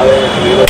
అదే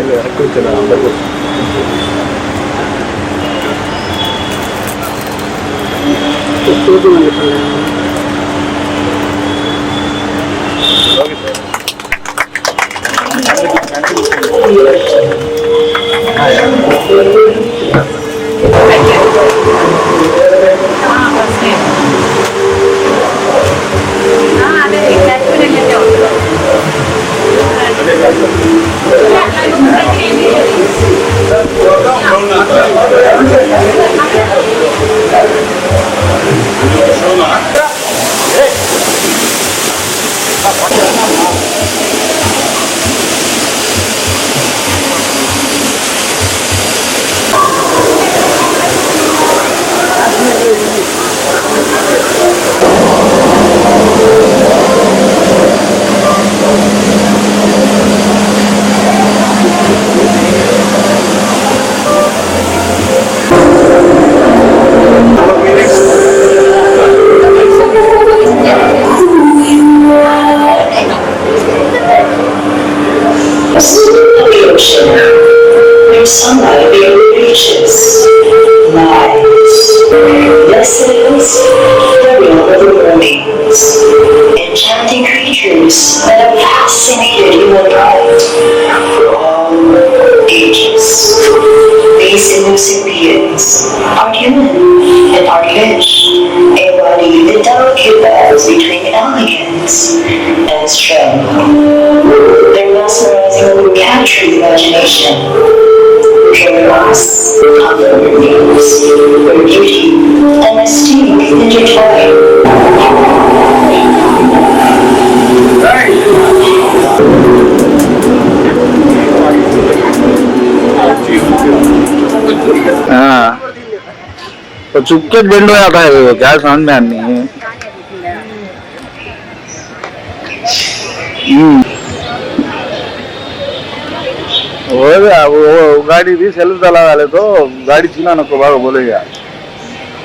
ಮೇಲೆ ಹಾಕೋತೇನೆ ಎಲ್ಲರಿಗೂ Thank you. Thank you. That have fascinated human mind for all ages. These elusive beings are human and are rich, embody the delicate balance between elegance and strength. Their mesmerizing will capture the imagination. Pure loss of the reviews, where beauty and mystique intertwine. तो चुपके bend हो जाता है वो क्या समझ में आनी है हम्म। वो वो वो गाड़ी भी सेल्फ चला वाले तो गाड़ी चुना नको बाबा बोलेगा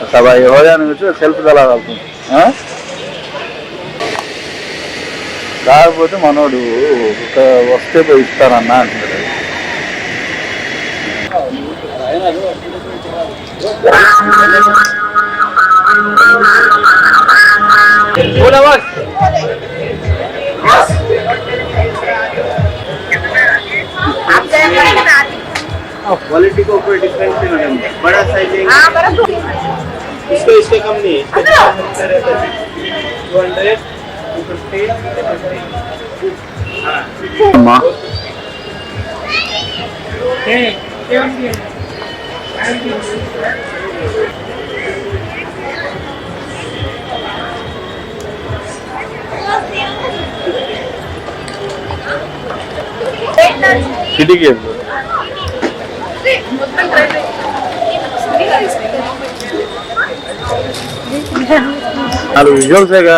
सब ये हो जाने में సెల్ఫ్ చలా हाँ కాకపోతే మనోడు ఒక వస్తే పోయి ఇస్తానన్నా అంటున్నాడు बोला बस। हाँ, क्वालिटी को कोई डिफरेंस नहीं मैडम। बड़ा साइज़ है इसको इससे कम नहीं है टू हंड्रेड टू फिफ्टी हाँ। కిటికీ మొత్తం ట్రై చేయి. నాలుగు విజువల్సేగా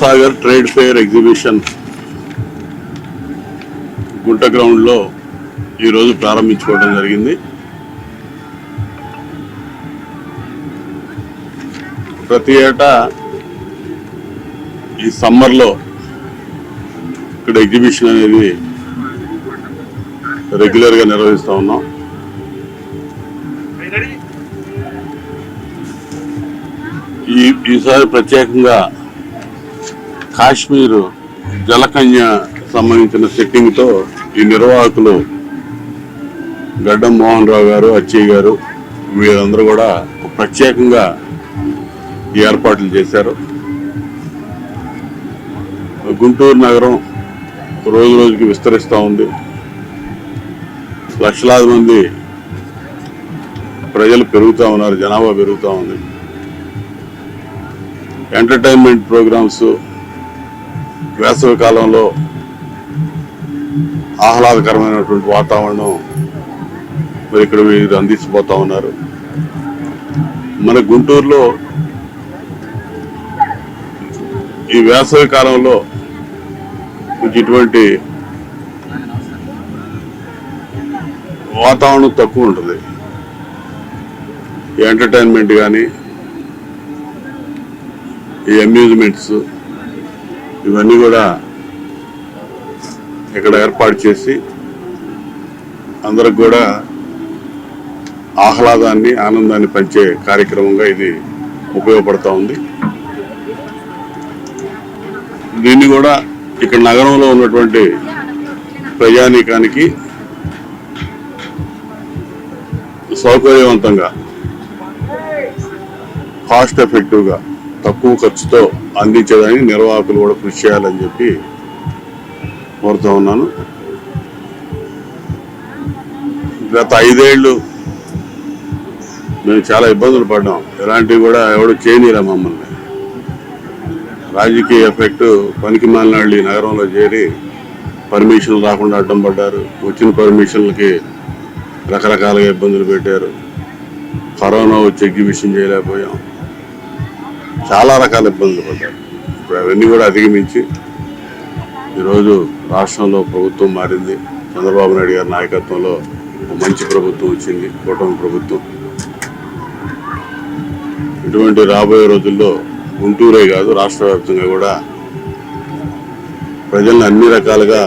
Sagar trade fair exhibition గుంట గ్రౌండ్లో ఈరోజు ప్రారంభించుకోవడం జరిగింది. ప్రతి ఏటా ఈ సమ్మర్లో ఇక్కడ ఎగ్జిబిషన్ అనేది రెగ్యులర్గా నిర్వహిస్తూ ఉన్నాం. ఈ ఈసారి ప్రత్యేకంగా కాశ్మీర్ జలకన్య సంబంధించిన సెట్టింగ్తో ఈ నిర్వాహకులు గడ్డం మోహన్ రావు గారు అచ్చయ్య గారు వీరందరూ కూడా ప్రత్యేకంగా ఈ ఏర్పాట్లు చేశారు. గుంటూరు నగరం రోజు రోజుకి విస్తరిస్తూ ఉంది. లక్షలాది మంది ప్రజలు పెరుగుతూ ఉన్నారు జనాభా పెరుగుతూ ఉంది. ఎంటర్టైన్మెంట్ ప్రోగ్రామ్స్ వేసవి కాలంలో ఆహ్లాదకరమైనటువంటి వాతావరణం మరి ఇక్కడ వీరు అందించిపోతా ఉన్నారు. మన గుంటూరులో ఈ వేసవి కాలంలో ఇటువంటి వాతావరణం తక్కువ ఉంటుంది. ఈ ఎంటర్టైన్మెంట్ కానీ ఈ అమ్యూజ్మెంట్స్ ఇవన్నీ కూడా ఇక్కడ ఏర్పాటు చేసి అందరికి కూడా ఆహ్లాదాన్ని ఆనందాన్ని పంచే కార్యక్రమంగా ఇది ఉపయోగపడతా ఉంది. దీన్ని కూడా ఇక్కడ నగరంలో ఉన్నటువంటి ప్రజానీకానికి సౌకర్యవంతంగా కాస్ట్ ఎఫెక్టివ్గా తక్కువ ఖర్చుతో అందించేదానికి నిర్వాహకులు కూడా కృషి చేయాలని చెప్పి కోరుతా ఉన్నాను. గత ఐదేళ్ళు మేము చాలా ఇబ్బందులు పడ్డాం. ఎలాంటివి కూడా ఎవడు చేయనీరా మమ్మల్ని. రాజకీయ ఎఫెక్ట్ పనికి మాలినాళ్ళు ఈ నగరంలో చేరి పర్మిషన్లు రాకుండా అడ్డం పడ్డారు. వచ్చిన పర్మిషన్లకి రకరకాలుగా ఇబ్బందులు పెట్టారు. కరోనా వచ్చి ఎగ్జిబిషన్ చేయలేకపోయాం. చాలా రకాల ఇబ్బందులు పడ్డారు. ఇప్పుడు అవన్నీ కూడా అధిగమించి ఈరోజు రాష్ట్రంలో ప్రభుత్వం మారింది. చంద్రబాబు నాయుడు గారి నాయకత్వంలో ఒక మంచి ప్రభుత్వం వచ్చింది కూటమి ప్రభుత్వం. ఇటువంటి రాబోయే రోజుల్లో గుంటూరే కాదు రాష్ట్ర వ్యాప్తంగా కూడా ప్రజలను అన్ని రకాలుగా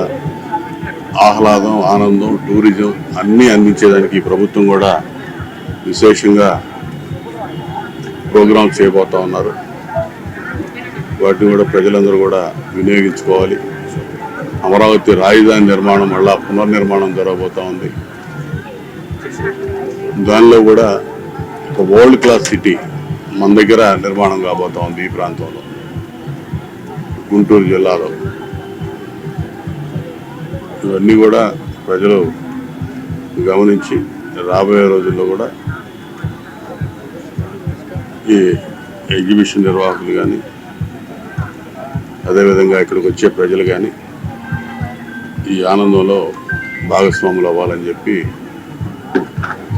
ఆహ్లాదం ఆనందం టూరిజం అన్నీ అందించేదానికి ఈ ప్రభుత్వం కూడా విశేషంగా ప్రోగ్రామ్స్ చేయబోతా ఉన్నారు. వాటిని కూడా ప్రజలందరూ కూడా వినియోగించుకోవాలి. అమరావతి రాజధాని నిర్మాణం మళ్ళా పునర్నిర్మాణం జరగబోతా ఉంది. దానిలో కూడా ఒక వరల్డ్ క్లాస్ సిటీ మన దగ్గర నిర్మాణం కాబోతా ఉంది ఈ ప్రాంతంలో. గుంటూరు జిల్లాలో. ఇవన్నీ కూడా ప్రజలు గమనించి రాబోయే రోజుల్లో కూడా ఈ ఎగ్జిబిషన్ నిర్వాహకులు కానీ అదేవిధంగా ఇక్కడికి వచ్చే ప్రజలు కానీ ఈ ఆనందంలో భాగస్వాములు అవ్వాలని చెప్పి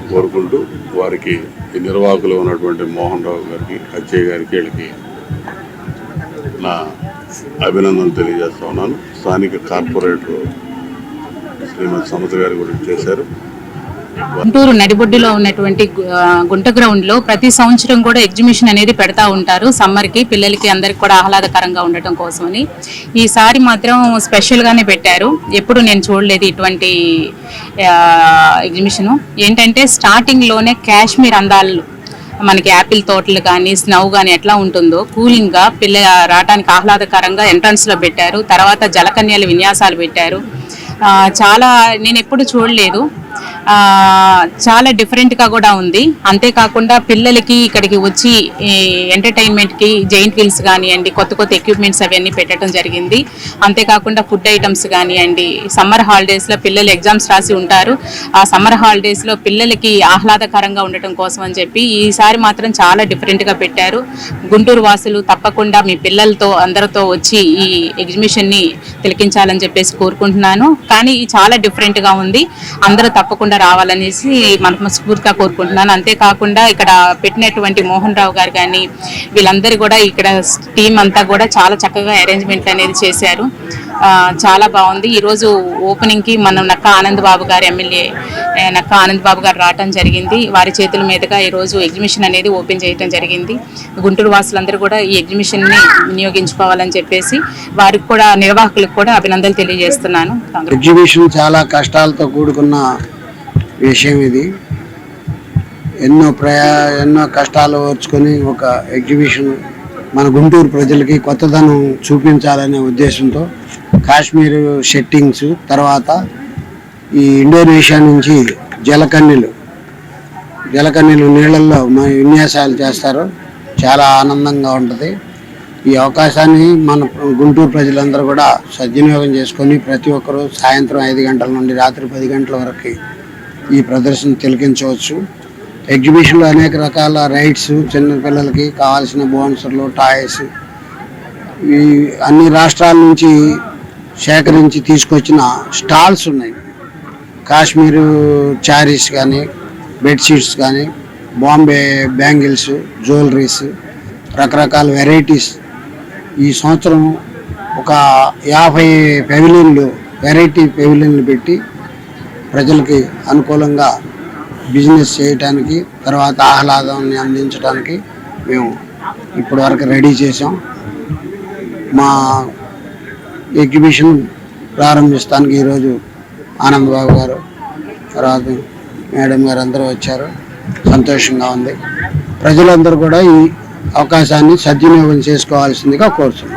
కోరుకుంటూ వారికి ఈ నిర్వాహకులు ఉన్నటువంటి మోహన్ రావు గారికి అజయ్ గారికి వీళ్ళకి నా అభినందనలు తెలియజేస్తా ఉన్నాను. స్థానిక కార్పొరేటర్ శ్రీమతి సమత గారు కూడా చేశారు. గుంటూరు నడిబొడ్డులో ఉన్నటువంటి గుంట గ్రౌండ్లో ప్రతి సంవత్సరం కూడా ఎగ్జిబిషన్ అనేది పెడతా ఉంటారు. సమ్మర్కి పిల్లలకి అందరికి కూడా ఆహ్లాదకరంగా ఉండటం కోసమని. ఈసారి మాత్రం స్పెషల్ గానే పెట్టారు. ఎప్పుడు నేను చూడలేదు ఇటువంటి ఎగ్జిబిషన్. ఏంటంటే స్టార్టింగ్లోనే కాశ్మీర్ అందాలు మనకి యాపిల్ తోటలు కానీ స్నవ్ కానీ ఎట్లా ఉంటుందో కూలింగ్గా పిల్ల రావడానికి ఆహ్లాదకరంగా ఎంట్రన్స్లో పెట్టారు. తర్వాత జలకన్యల విన్యాసాలు పెట్టారు. చాలా నేను ఎప్పుడు చూడలేదు. చాలా డిఫరెంట్గా కూడా ఉంది. అంతేకాకుండా పిల్లలకి ఇక్కడికి వచ్చి ఎంటర్టైన్మెంట్కి జైంట్ వీల్స్ కానివ్వండి కొత్త కొత్త ఎక్విప్మెంట్స్ అవన్నీ పెట్టడం జరిగింది. అంతేకాకుండా ఫుడ్ ఐటమ్స్ కానివ్వండి సమ్మర్ హాలిడేస్లో పిల్లలు ఎగ్జామ్స్ రాసి ఉంటారు. ఆ సమ్మర్ హాలిడేస్లో పిల్లలకి ఆహ్లాదకరంగా ఉండటం కోసం అని చెప్పి ఈసారి మాత్రం చాలా డిఫరెంట్గా పెట్టారు. గుంటూరు వాసులు తప్పకుండా మీ పిల్లలతో అందరితో వచ్చి ఈ ఎగ్జిబిషన్ని తిలకించాలని చెప్పేసి కోరుకుంటున్నాను. కానీ ఇది చాలా డిఫరెంట్గా ఉంది. అందరూ తప్పకుండా తప్పకుండా రావాలనేసి మనస్ఫూర్తిగా కోరుకుంటున్నాను. అంతేకాకుండా ఇక్కడ పెట్టినటువంటి మోహన్ రావు గారు కానీ వీళ్ళందరూ కూడా ఇక్కడ టీం అంతా కూడా చాలా చక్కగా అరేంజ్మెంట్ అనేది చేశారు. చాలా బాగుంది. ఈరోజు ఓపెనింగ్కి మనం నక్క ఆనంద్ బాబు గారు ఎమ్మెల్యే నక్క ఆనంద్ బాబు గారు రావటం జరిగింది. వారి చేతుల మీదుగా ఈరోజు ఎగ్జిబిషన్ అనేది ఓపెన్ చేయడం జరిగింది. గుంటూరు వాసులందరూ కూడా ఈ ఎగ్జిబిషన్ని వినియోగించుకోవాలని చెప్పేసి వారికి కూడా నిర్వాహకులకు కూడా అభినందనలు తెలియజేస్తున్నాను. ఎగ్జిబిషన్ చాలా కష్టాలతో కూడుకున్న విషయం ఇది. ఎన్నో ప్రయా ఎన్నో కష్టాలు ఓర్చుకొని ఒక ఎగ్జిబిషన్ మన గుంటూరు ప్రజలకి కొత్తదనం చూపించాలనే ఉద్దేశంతో కాశ్మీర్ సెట్టింగ్స్ తర్వాత ఈ ఇండోనేషియా నుంచి జలకన్యలు జలకన్యలు నీళ్ళల్లో మన విన్యాసాలు చేస్తారు. చాలా ఆనందంగా ఉంటుంది. ఈ అవకాశాన్ని మన గుంటూరు ప్రజలందరూ కూడా సద్వినియోగం చేసుకొని ప్రతి ఒక్కరూ సాయంత్రం ఐదు గంటల నుండి రాత్రి పది గంటల వరకు ఈ ప్రదర్శన తిలకించవచ్చు. ఎగ్జిబిషన్లో అనేక రకాల రైడ్స్ చిన్నపిల్లలకి కావాల్సిన బోన్సర్లు టాయ్స్ ఈ అన్ని రాష్ట్రాల నుంచి సేకరించి తీసుకొచ్చిన స్టాల్స్ ఉన్నాయి. కాశ్మీరు చారీస్ కానీ బెడ్షీట్స్ కానీ బాంబే బ్యాంగిల్స్ జ్యువెలరీస్ రకరకాల వెరైటీస్ ఈ సంవత్సరం ఒక యాభై పెవిలియన్లు వెరైటీ పెవిలియన్లు పెట్టి ప్రజలకి అనుకూలంగా బిజినెస్ చేయటానికి తర్వాత ఆహ్లాదాన్ని అందించడానికి మేము ఇప్పటి వరకు రెడీ చేసాం మా ఎగ్జిబిషన్ ప్రారంభిస్తానికి ఈరోజు ఆనందబాబు గారు తర్వాత మేడం గారు అందరూ వచ్చారు. సంతోషంగా ఉంది. ప్రజలందరూ కూడా ఈ అవకాశాన్ని సద్వినియోగం చేసుకోవాల్సిందిగా కోరుతున్నాం